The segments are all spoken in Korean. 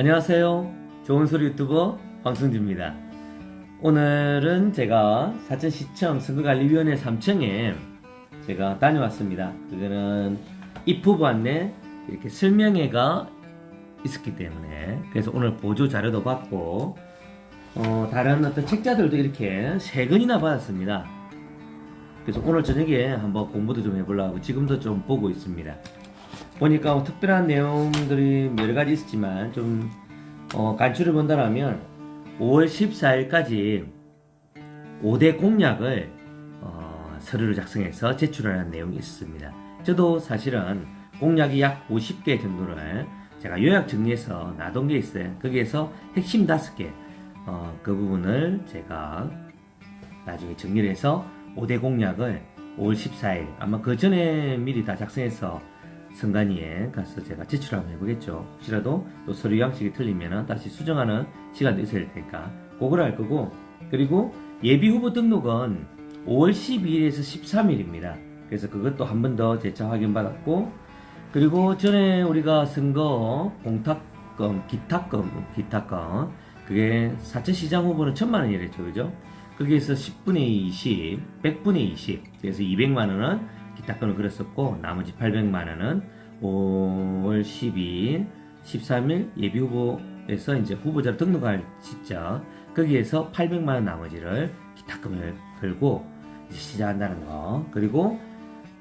안녕하세요. 좋은 소리 유튜버 황승주입니다. 오늘은 제가 사천시청 선거관리위원회 3층에 제가 다녀왔습니다. 그거는 입후보 안내 이렇게 설명회가 있었기 때문에 그래서 오늘 보조 자료도 받고 어, 다른 어떤 책자들도 이렇게 세 권이나 받았습니다. 그래서 오늘 저녁에 한번 공부도 좀 해보려고 지금도 좀 보고 있습니다. 보니까 뭐 특별한 내용들이 여러 가지 있었지만 좀 어, 간추를 본다면 5월 14일까지 5대 공약을 어, 서류를 작성해서 제출하는 내용이 있습니다. 저도 사실은 공약이 약 50개 정도를 제가 요약 정리해서 놔둔 게 있어요. 거기에서 핵심 5개 어, 그 부분을 제가 나중에 정리를 해서 5대 공약을 5월 14일 아마 그 전에 미리 다 작성해서 선관위에 가서 제가 제출 한번 해보겠죠. 혹시라도 또 서류 양식이 틀리면 다시 수정하는 시간도 있어야 될 테니까 그걸 할 거고 그리고 예비 후보 등록은 5월 12일에서 13일입니다. 그래서 그것도 한 번 더 재차 확인받았고 그리고 전에 우리가 선거 공탁금, 기탁금, 기탁금 그게 사천시장 후보는 천만 원이랬죠, 그죠? 거기에서 10분의 20, 100분의 20, 그래서 200만 원은 기타권을 그렸었고 나머지 800만 원은 5월 12일, 13일 예비 후보에서 이제 후보자로 등록할 시점 거기에서 800만 원 나머지를 기타금을 걸고 시작한다는 거 그리고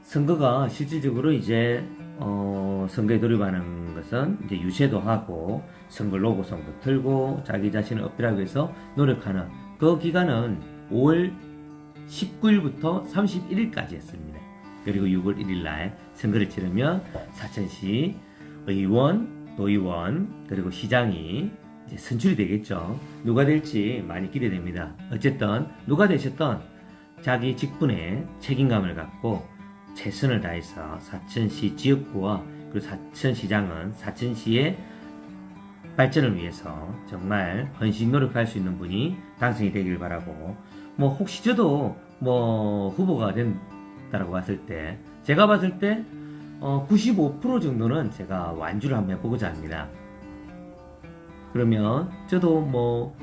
선거가 실질적으로 이제 어, 선거에 돌입하는 것은 이제 유세도 하고 선거 로고송도 틀고 자기 자신을 어필하기 위해서 노력하는 그 기간은 5월 19일부터 31일까지 였습니다. 그리고 6월 1일 날 선거를 치르면 사천시 의원, 도의원 그리고 시장이 선출이 되겠죠. 누가 될지 많이 기대됩니다. 어쨌든 누가 되셨던 자기 직분에 책임감을 갖고 최선을 다해서 사천시 지역구와 그리고 사천시장은 사천시의 발전을 위해서 정말 헌신 노력할 수 있는 분이 당선이 되길 바라고 뭐 혹시 저도 뭐 후보가 된다 라고 봤을 때 제가 봤을 때 어, 95% 정도는 제가 완주를 한번 해보고자 합니다. 그러면 저도 뭐,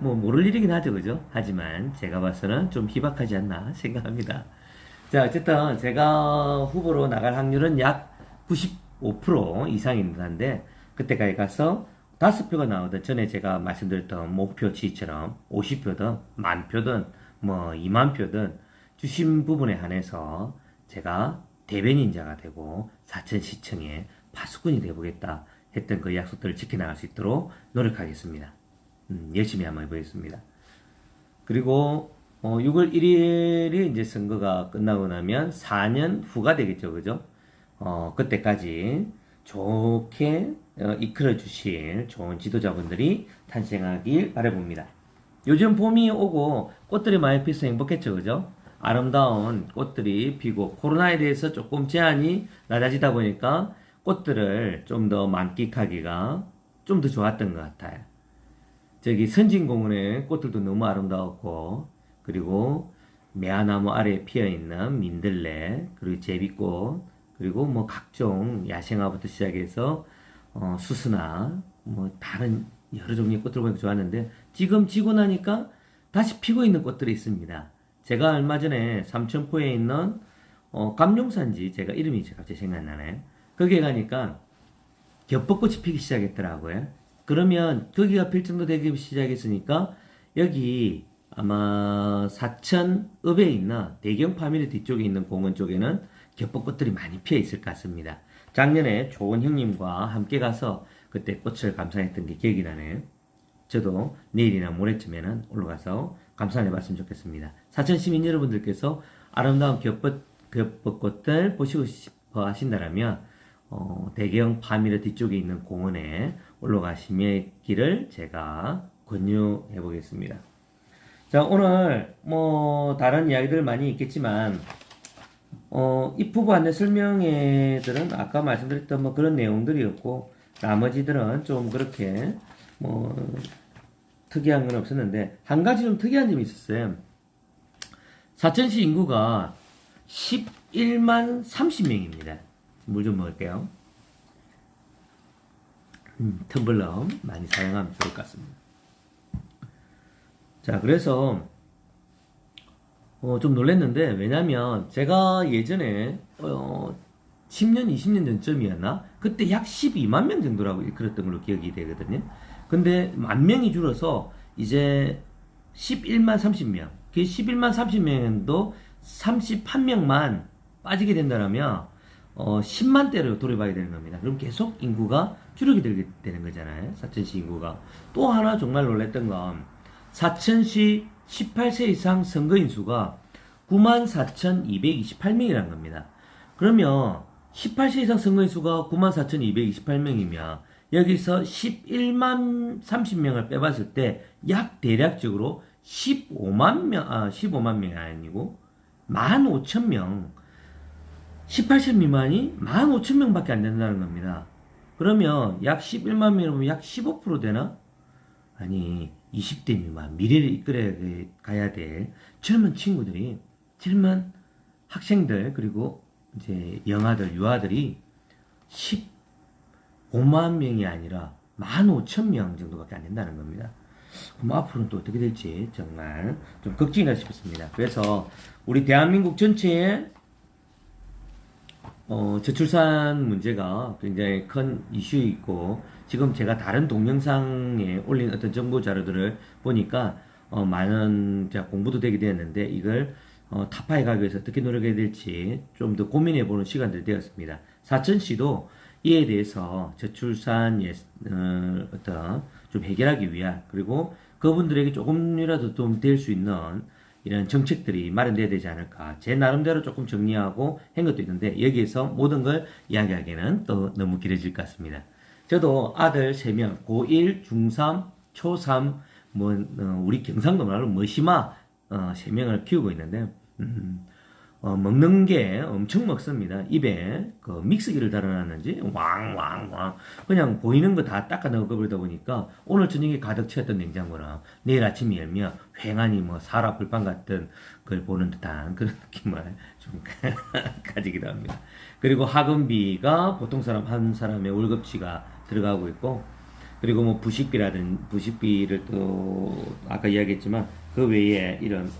뭐 모를 일이긴 하죠, 그죠? 하지만 제가 봐서는 좀 희박하지 않나 생각합니다. 자, 어쨌든 제가 후보로 나갈 확률은 약 95% 이상인 듯한데 그때까지 가서 다섯 표가 나오든 전에 제가 말씀드렸던 목표치처럼 50표든 만 표든 뭐 2만 표든 주신 부분에 한해서 제가 대변인자가 되고 사천시청의 파수꾼이 되보겠다 했던 그 약속들을 지켜나갈 수 있도록 노력하겠습니다. 음, 열심히 한번 해보겠습니다. 그리고 어, 6월 1일이 이제 선거가 끝나고 나면 4년 후가 되겠죠, 그죠? 어, 그때까지 좋게 어, 이끌어 주실 좋은 지도자분들이 탄생하길 바라봅니다. 요즘 봄이 오고 꽃들이 많이 피서 행복했죠, 그죠? 아름다운 꽃들이 피고 코로나에 대해서 조금 제한이 낮아지다 보니까 꽃들을 좀 더 만끽하기가 좀 더 좋았던 것 같아요. 저기 선진공원의 꽃들도 너무 아름다웠고 그리고 매화나무 아래에 피어 있는 민들레 그리고 제비꽃 그리고 뭐 각종 야생화부터 시작해서 어, 수수나 뭐 다른 여러 종류의 꽃들 보니까 좋았는데 지금 지고 나니까 다시 피고 있는 꽃들이 있습니다. 제가 얼마 전에 삼천포에 있는 어, 감룡산지 제가 이름이 갑자기 생각나네. 거기에 가니까 겹벚꽃이 피기 시작했더라고요. 그러면 거기가 필정도 되기 시작했으니까 여기 아마 사천읍에 있나 대경 파밀리 뒤쪽에 있는 공원 쪽에는 겹벚꽃들이 많이 피어 있을 것 같습니다. 작년에 좋은 형님과 함께 가서 그때 꽃을 감상했던 게 기억이 나네요. 저도 내일이나 모레쯤에는 올라가서 감상해 봤으면 좋겠습니다. 사천 시민 여러분들께서 아름다운 겹벚, 겹벚꽃들 보시고 싶어 하신다면 어, 대경 파미르 뒤쪽에 있는 공원에 올라가시기를 제가 권유해 보겠습니다. 자, 오늘 뭐 다른 이야기들 많이 있겠지만 어, 입후보 안내 설명회들은 아까 말씀드렸던 뭐 그런 내용들이었고 나머지들은 좀 그렇게 뭐 특이한 건 없었는데 한 가지 좀 특이한 점이 있었어요. 사천시 인구가 11만 30명입니다. 물 좀 먹을게요. 음, 텀블러 많이 사용하면 좋을 것 같습니다. 자, 그래서 어, 좀 놀랐는데 왜냐면 제가 예전에 어, 10년, 20년 전쯤이었나? 그때 약 12만 명 정도라고 그랬던 걸로 기억이 되거든요. 근데 만 명이 줄어서 이제 11만 30명. 그 11만 30명도 31명만 빠지게 된다면 어, 10만 대로 돌아봐야 되는 겁니다. 그럼 계속 인구가 줄어들게 되게 되는 거잖아요. 사천시 인구가. 또 하나 정말 놀랬던 건 사천시 18세 이상 선거인 수가 94,228명이라는 겁니다. 그러면 18세 이상 선거인 수가 94,228명이면 여기서 11만 30명을 빼봤을 때 약 대략적으로 15만 명, 아, 15만 명이 아니고 15,000명. 18세 미만이 15,000명 밖에 안 된다는 겁니다. 그러면 약 11만 명이면 약 15% 되나? 아니, 20대 미만, 미래를 이끌어 가야 될 젊은 친구들이, 젊은 학생들, 그리고 이제 영아들, 유아들이 15만 명이 아니라 15,000명 정도밖에 안 된다는 겁니다. 그럼 앞으로는 또 어떻게 될지 정말 좀 걱정이다 싶습니다. 그래서 우리 대한민국 전체에 어, 저출산 문제가 굉장히 큰 이슈이고 지금 제가 다른 동영상에 올린 어떤 정보 자료들을 보니까 어, 많은 제가 공부도 되게 되었는데 이걸 어, 타파해 가기 위해서 어떻게 노력해야 될지 좀 더 고민해 보는 시간들이 되었습니다. 사천시도 이에 대해서 저출산 예, 어, 어떤 좀 해결하기 위한 그리고 그분들에게 조금이라도 좀될수 있는 이런 정책들이 마련돼야 되지 않을까. 제 나름대로 조금 정리하고 한 것도 있는데 여기에서 모든 걸 이야기하기에는 또 너무 길어질 것 같습니다. 저도 아들 3명, 고1, 중3, 초3, 뭐, 어, 우리 경상도 말로 머시마, 어, 3명을 키우고 있는데, 음, 어, 먹는 게 엄청 먹습니다. 입에 그 믹스기를 달아놨는지 왕왕왕 그냥 보이는 거 다 닦아 넣어버리다 보니까 오늘 저녁에 가득 채웠던 냉장고랑 내일 아침에 열면 휑하니 뭐 사라 불판 같은 걸 보는 듯한 그런 느낌을 좀 가지기도 합니다. 그리고 학원비가 보통 사람 한 사람의 월급치가 들어가고 있고 그리고 뭐 부식비라든 부식비를 또 아까 이야기했지만 그 외에 이런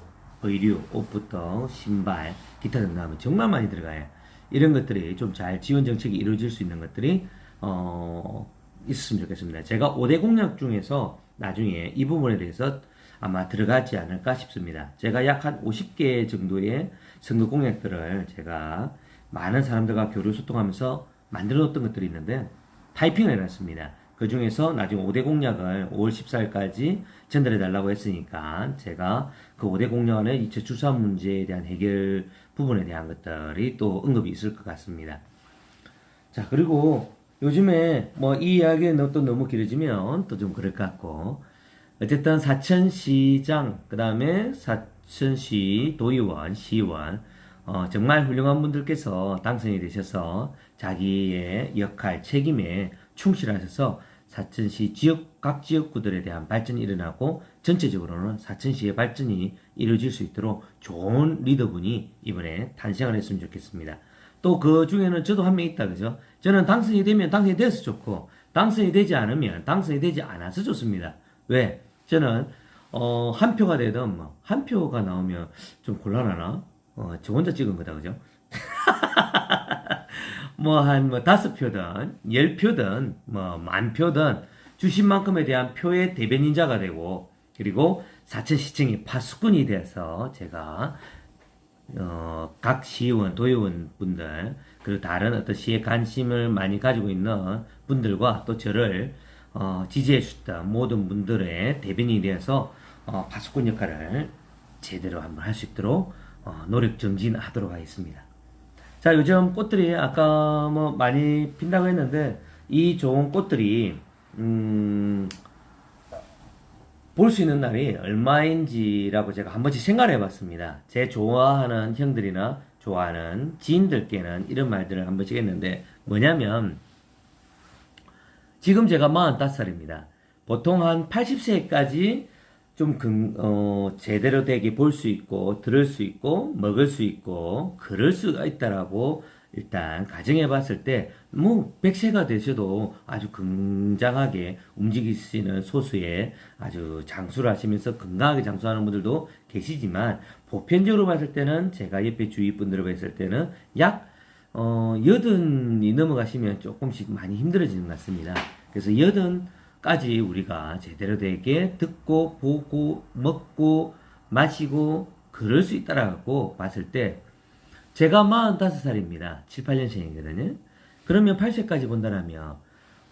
의류, 옷부터 신발, 기타 등등 하면 정말 많이 들어가요. 이런 것들이 좀 잘 지원 정책이 이루어질 수 있는 것들이 어, 있었으면 좋겠습니다. 제가 5대 공약 중에서 나중에 이 부분에 대해서 아마 들어가지 않을까 싶습니다. 제가 약 한 50개 정도의 선거 공약들을 제가 많은 사람들과 교류 소통하면서 만들어 놓었던 것들이 있는데 타이핑을 해놨습니다. 그 중에서 나중에 5대 공약을 5월 14일까지 전달해 달라고 했으니까 제가 그 5대 공약의 저출산 문제에 대한 해결 부분에 대한 것들이 또 언급이 있을 것 같습니다. 자, 그리고 요즘에 뭐 이 이야기는 또 너무 길어지면 또 좀 그럴 것 같고 어쨌든 사천시장, 그 다음에 사천시 도의원, 시의원, 어, 정말 훌륭한 분들께서 당선이 되셔서 자기의 역할, 책임에 충실하셔서 사천시 지역, 각 지역구들에 대한 발전이 일어나고 전체적으로는 사천시의 발전이 이루어질 수 있도록 좋은 리더분이 이번에 탄생을 했으면 좋겠습니다. 또 그 중에는 저도 한 명 있다, 그죠? 저는 당선이 되면 당선이 돼서 좋고, 당선이 되지 않으면 당선이 되지 않아서 좋습니다. 왜? 저는, 어, 한 표가 되든, 뭐, 한 표가 나오면 좀 곤란하나? 어, 저 혼자 찍은 거다, 그죠? 뭐, 한, 뭐, 다섯 표든, 열 표든, 뭐, 만 표든, 주신 만큼에 대한 표의 대변인자가 되고, 그리고 사천 시청이 파수꾼이 돼서 제가, 어, 각 시의원, 도의원 분들, 그리고 다른 어떤 시에 관심을 많이 가지고 있는 분들과 또 저를, 어, 지지해 주셨던 모든 분들의 대변인이 되어서, 어, 파수꾼 역할을 제대로 한번 할 수 있도록, 어, 노력 정진하도록 하겠습니다. 자, 요즘 꽃들이 아까 뭐 많이 핀다고 했는데, 이 좋은 꽃들이, 음, 볼 수 있는 날이 얼마인지라고 제가 한 번씩 생각을 해봤습니다. 제 좋아하는 형들이나 좋아하는 지인들께는 이런 말들을 한 번씩 했는데, 뭐냐면, 지금 제가 45살입니다. 보통 한 80세까지 좀 금, 어, 제대로 되게 볼 수 있고, 들을 수 있고, 먹을 수 있고, 그럴 수가 있다라고 일단 가정해 봤을 때 뭐 100세가 되셔도 아주 건장하게 움직이시는 소수의 아주 장수를 하시면서 건강하게 장수하는 분들도 계시지만 보편적으로 봤을 때는 제가 옆에 주위 분들을 봤을 때는 약 어, 여든이 넘어가시면 조금씩 많이 힘들어지는 것 같습니다. 그래서 여든 까지 우리가 제대로 되게 듣고 보고 먹고 마시고 그럴 수 있다라고 봤을 때 제가 45살입니다. 7, 8년생이거든요. 그러면 8세까지 본다라면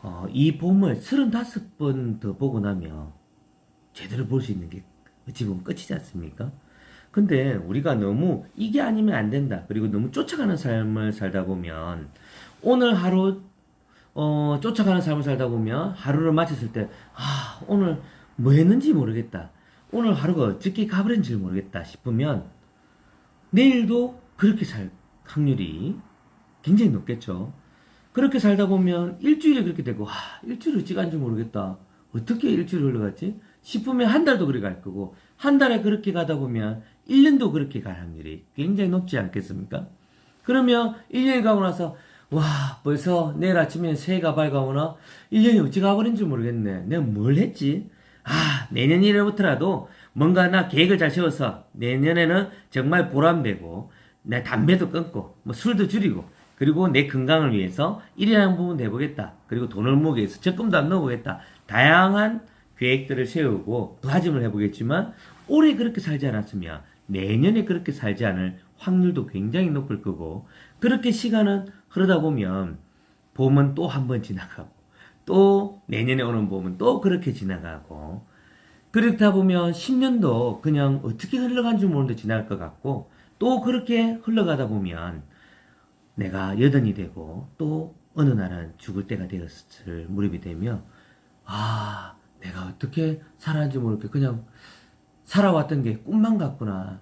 어, 이 봄을 35번 더 보고 나면 제대로 볼 수 있는 게 보면 끝이지 않습니까? 근데 우리가 너무 이게 아니면 안 된다. 그리고 너무 쫓아가는 삶을 살다 보면 오늘 하루 어, 쫓아가는 삶을 살다 보면 하루를 마쳤을 때 아, 오늘 뭐 했는지 모르겠다. 오늘 하루가 어떻게 가버린지 모르겠다 싶으면 내일도 그렇게 살 확률이 굉장히 높겠죠. 그렇게 살다 보면 일주일에 그렇게 되고 아, 일주일 어찌 간지 모르겠다. 어떻게 일주일 흘러갔지? 싶으면 한 달도 그렇게 갈 거고 한 달에 그렇게 가다 보면 1년도 그렇게 갈 확률이 굉장히 높지 않겠습니까? 그러면 1년이 가고 나서 와 벌써 내일 아침에 새해가 밝아오나 1년이 어찌 가버린지 모르겠네. 내가 뭘 했지? 아 내년 1월부터라도 뭔가 나 계획을 잘 세워서 내년에는 정말 보람되고 내 담배도 끊고 뭐 술도 줄이고 그리고 내 건강을 위해서 일이라는 부분 내보겠다. 그리고 돈을 모으기 위해서 적금도 안 넣어보겠다. 다양한 계획들을 세우고 다짐을 해보겠지만 올해 그렇게 살지 않았으면 내년에 그렇게 살지 않을 확률도 굉장히 높을 거고 그렇게 시간은 흐르다 보면 봄은 또 한 번 지나가고 또 내년에 오는 봄은 또 그렇게 지나가고 그렇다 보면 10년도 그냥 어떻게 흘러간지 모르는데 지날 것 같고 또 그렇게 흘러가다 보면 내가 여든이 되고 또 어느 날은 죽을 때가 되었을 무렵이 되면 아 내가 어떻게 살았는지 모르게 그냥 살아왔던 게 꿈만 같구나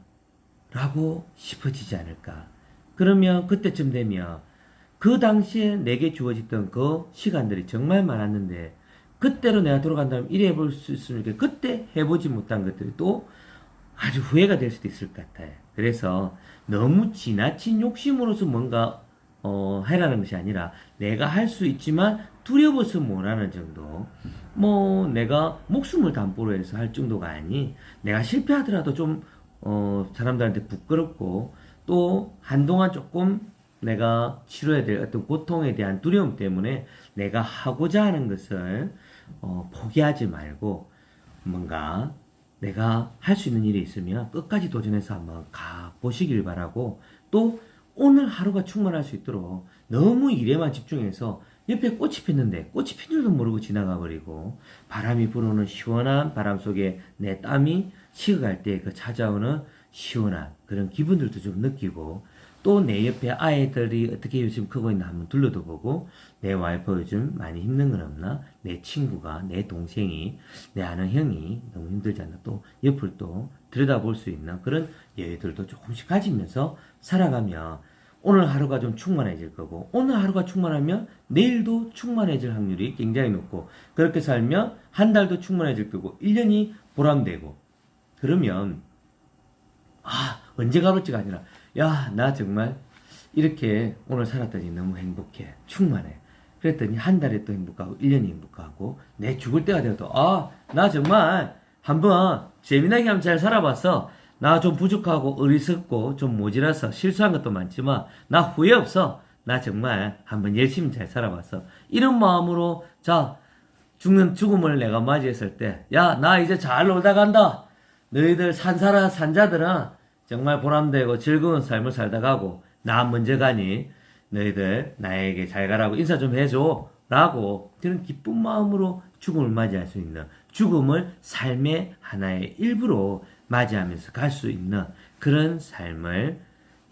라고 싶어지지 않을까 그러면 그때쯤 되면 그 당시에 내게 주어졌던 그 시간들이 정말 많았는데 그때로 내가 돌아간다면 이래 볼수 있으면 그때 해보지 못한 것들이 또 아주 후회가 될 수도 있을 것 같아요. 그래서 너무 지나친 욕심으로서 뭔가 어, 해라는 것이 아니라 내가 할 수 있지만 두려워서 못하는 정도. 뭐 내가 목숨을 담보로 해서 할 정도가 아니 내가 실패하더라도 좀 어, 사람들한테 부끄럽고 또 한동안 조금 내가 치료해야 될 어떤 고통에 대한 두려움 때문에 내가 하고자 하는 것을 어, 포기하지 말고 뭔가 내가 할 수 있는 일이 있으면 끝까지 도전해서 한번 가 보시길 바라고 또 오늘 하루가 충만할 수 있도록 너무 일에만 집중해서 옆에 꽃이 폈는데 꽃이 핀 줄도 모르고 지나가 버리고 바람이 불어오는 시원한 바람 속에 내 땀이 식어갈 때 그 찾아오는 시원한 그런 기분들도 좀 느끼고 또 내 옆에 아이들이 어떻게 요즘 크고 있나 한번 둘러도 보고 내 와이프 요즘 많이 힘든 건 없나? 내 친구가 내 동생이 내 아는 형이 너무 힘들잖아 또 옆을 또 들여다볼 수 있는 그런 여유들도 조금씩 가지면서 살아가면 오늘 하루가 좀 충만해질 거고 오늘 하루가 충만하면 내일도 충만해질 확률이 굉장히 높고 그렇게 살면 한 달도 충만해질 거고 1년이 보람되고 그러면 아 언제 가볼지가 아니라 야 나 정말 이렇게 오늘 살았더니 너무 행복해. 충만해. 그랬더니 한 달에 또 행복하고 1년이 행복하고 내 죽을 때가 되어도 아 나 정말 한번 재미나게 한번 잘 살아봤어. 나 좀 부족하고 어리석고 좀 모자라서 실수한 것도 많지만 나 후회 없어. 나 정말 한번 열심히 잘 살아봤어. 이런 마음으로 자 죽는 죽음을 내가 맞이했을 때, 야, 나 이제 잘 놀다 간다. 너희들 산사라 산자들은 정말 보람되고 즐거운 삶을 살다 가고, 나 먼저 가니, 너희들 나에게 잘 가라고 인사 좀 해줘. 라고, 그런 기쁜 마음으로 죽음을 맞이할 수 있는, 죽음을 삶의 하나의 일부로 맞이하면서 갈 수 있는 그런 삶을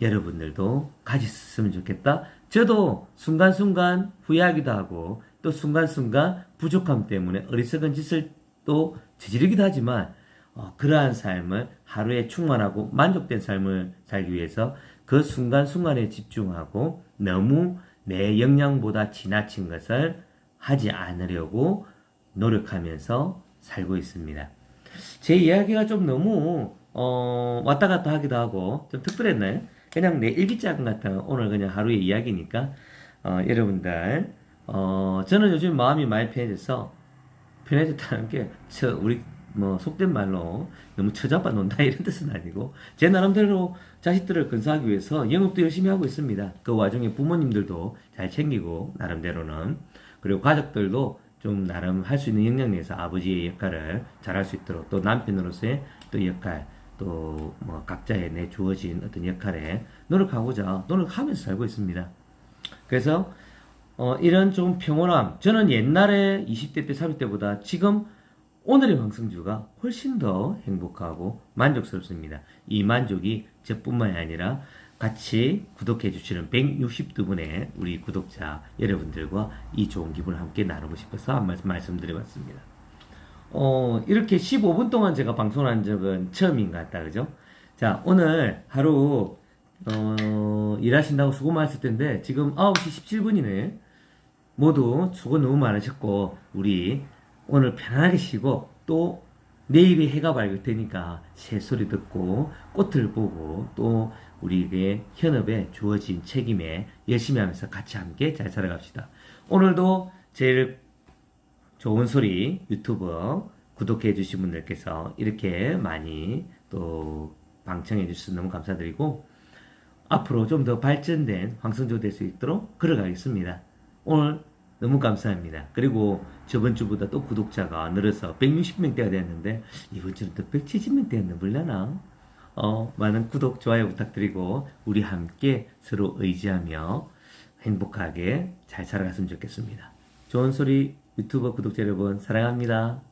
여러분들도 가졌으면 좋겠다. 저도 순간순간 후회하기도 하고 또 순간순간 부족함 때문에 어리석은 짓을 또 저지르기도 하지만 어, 그러한 삶을 하루에 충만하고 만족된 삶을 살기 위해서 그 순간순간에 집중하고 너무 내 역량보다 지나친 것을 하지 않으려고 노력하면서 살고 있습니다. 제 이야기가 좀 너무 어, 왔다 갔다 하기도 하고 좀 특별했나요? 그냥 내 일기장 같은 오늘 그냥 하루의 이야기니까 어, 여러분들 어, 저는 요즘 마음이 많이 편해져서 편해졌다는 게 저 우리 뭐 속된 말로 너무 처잡아 논다 이런 뜻은 아니고 제 나름대로 자식들을 건사하기 위해서 영업도 열심히 하고 있습니다. 그 와중에 부모님들도 잘 챙기고 나름대로는 그리고 가족들도 좀 나름 할 수 있는 역량 내에서 아버지의 역할을 잘 할 수 있도록 또 남편으로서의 또 역할 또 뭐 각자의 내 주어진 어떤 역할에 노력하고자 노력하면서 살고 있습니다. 그래서 어, 이런 좀 평온함. 저는 옛날에 20대 때, 30대보다 지금 오늘의 황성주가 훨씬 더 행복하고 만족스럽습니다. 이 만족이 저뿐만이 아니라 같이 구독해 주시는 162분의 우리 구독자 여러분들과 이 좋은 기분을 함께 나누고 싶어서 한 말씀 말씀드려봤습니다. 어, 이렇게 15분 동안 제가 방송한 적은 처음인 것 같다, 그죠? 자, 오늘 하루, 어, 일하신다고 수고 많으실 텐데, 지금 9시 17분이네. 모두 수고 너무 많으셨고, 우리 오늘 편안하게 쉬고, 또 내일이 해가 밝을 테니까 새소리 듣고, 꽃을 보고, 또 우리에게 현업에 주어진 책임에 열심히 하면서 같이 함께 잘 살아갑시다. 오늘도 제일 좋은 소리 유튜브 구독해 주신 분들께서 이렇게 많이 또 방청해 주셔서 너무 감사드리고 앞으로 좀 더 발전된 황성조 될 수 있도록 걸어가겠습니다. 오늘 너무 감사합니다. 그리고 저번 주보다 또 구독자가 늘어서 160명대가 되었는데 이번 주는 또 170명대였나 몰라나? 어, 많은 구독, 좋아요 부탁드리고 우리 함께 서로 의지하며 행복하게 잘 살아갔으면 좋겠습니다. 좋은 소리 유튜버 구독자 여러분 사랑합니다.